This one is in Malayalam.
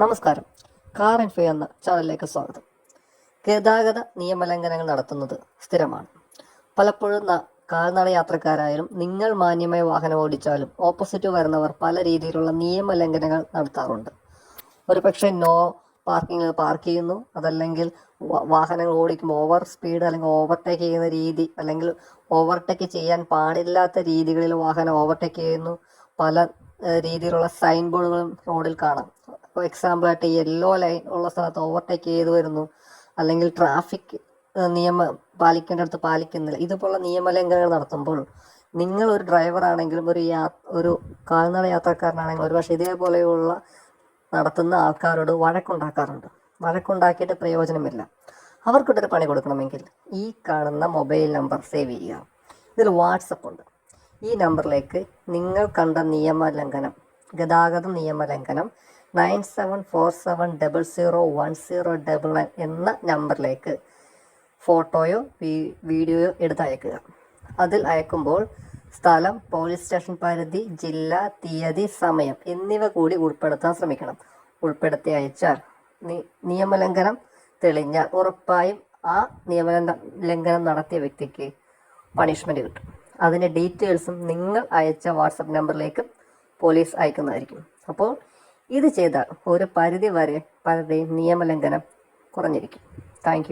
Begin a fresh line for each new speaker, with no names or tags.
നമസ്കാരം. കാർ ഇൻഫോ എന്ന ചാനലിലേക്ക് സ്വാഗതം. ഗതാഗത നിയമലംഘനങ്ങൾ നടത്തുന്നത് സ്ഥിരമാണ്. പലപ്പോഴും കാൽനട യാത്രക്കാരായാലും നിങ്ങൾ മാന്യമായ വാഹനം ഓടിച്ചാലും ഓപ്പോസിറ്റ് വരുന്നവർ പല രീതിയിലുള്ള നിയമലംഘനങ്ങൾ നടത്താറുണ്ട്. ഒരു പക്ഷേ നോ പാർക്കിംഗ് പാർക്ക് ചെയ്യുന്നു. അതല്ലെങ്കിൽ വാഹനങ്ങൾ ഓടിക്കുമ്പോൾ ഓവർ സ്പീഡ് അല്ലെങ്കിൽ ഓവർടേക്ക് ചെയ്യുന്ന രീതി അല്ലെങ്കിൽ ഓവർടേക്ക് ചെയ്യാൻ പാടില്ലാത്ത രീതികളിൽ വാഹനം ഓവർടേക്ക് ചെയ്യുന്നു. പല രീതിയിലുള്ള സൈൻ ബോർഡുകളും റോഡിൽ കാണാം. ഫോർ എക്സാമ്പിൾ ആയിട്ട് യെല്ലോ ലൈൻ ഉള്ള സ്ഥലത്ത് ഓവർടേക്ക് ചെയ്തു വരുന്നു. അല്ലെങ്കിൽ ട്രാഫിക് നിയമം പാലിക്കേണ്ടടുത്ത് പാലിക്കുന്നില്ല. ഇതുപോലുള്ള നിയമലംഘനങ്ങൾ നടത്തുമ്പോൾ നിങ്ങൾ ഒരു ഡ്രൈവർ ആണെങ്കിലും ഒരു യാ ഒരു കാൽനട യാത്രക്കാരനാണെങ്കിലും ഒരുപക്ഷെ ഇതേപോലെയുള്ള നടത്തുന്ന ആൾക്കാരോട് വഴക്കുണ്ടാക്കാറുണ്ട്. വഴക്കുണ്ടാക്കിയിട്ട് പ്രയോജനമില്ല. അവർക്കിട്ടൊരു പണി കൊടുക്കണമെങ്കിൽ ഈ കാണുന്ന മൊബൈൽ നമ്പർ സേവ് ചെയ്യുക. ഇതിൽ വാട്സപ്പ് ഉണ്ട്. ഈ നമ്പറിലേക്ക് നിങ്ങൾ കണ്ട നിയമലംഘനം ഗതാഗത നിയമലംഘനം nine seven four seven double zero one zero double nine എന്ന നമ്പറിലേക്ക് ഫോട്ടോയോ വീ- വീഡിയോയോ എടുത്ത് അയക്കുക അതിൽ അയക്കുമ്പോൾ സ്ഥലം പോലീസ് സ്റ്റേഷൻ പരിധി ജില്ല തീയതി സമയം എന്നിവ കൂടി ഉൾപ്പെടുത്താൻ ശ്രമിക്കണം. ഉൾപ്പെടുത്തി അയച്ചാൽ നിയമലംഘനം തെളിഞ്ഞാൽ ഉറപ്പായും ആ നിയമലംഘ- ലംഘനം നടത്തിയ വ്യക്തിക്ക് പണിഷ്മെന്റ് കിട്ടും. അതിന്റെ ഡീറ്റെയിൽസും നിങ്ങൾ അയച്ച വാട്സപ്പ് നമ്പറിലേക്ക് പോലീസ് അയക്കുന്നതായിരിക്കും. അപ്പോൾ ഇത് ചെയ്താൽ ഒരു പരിധി വരെ പലരുടെയും നിയമലംഘനം കുറഞ്ഞിരിക്കും. താങ്ക്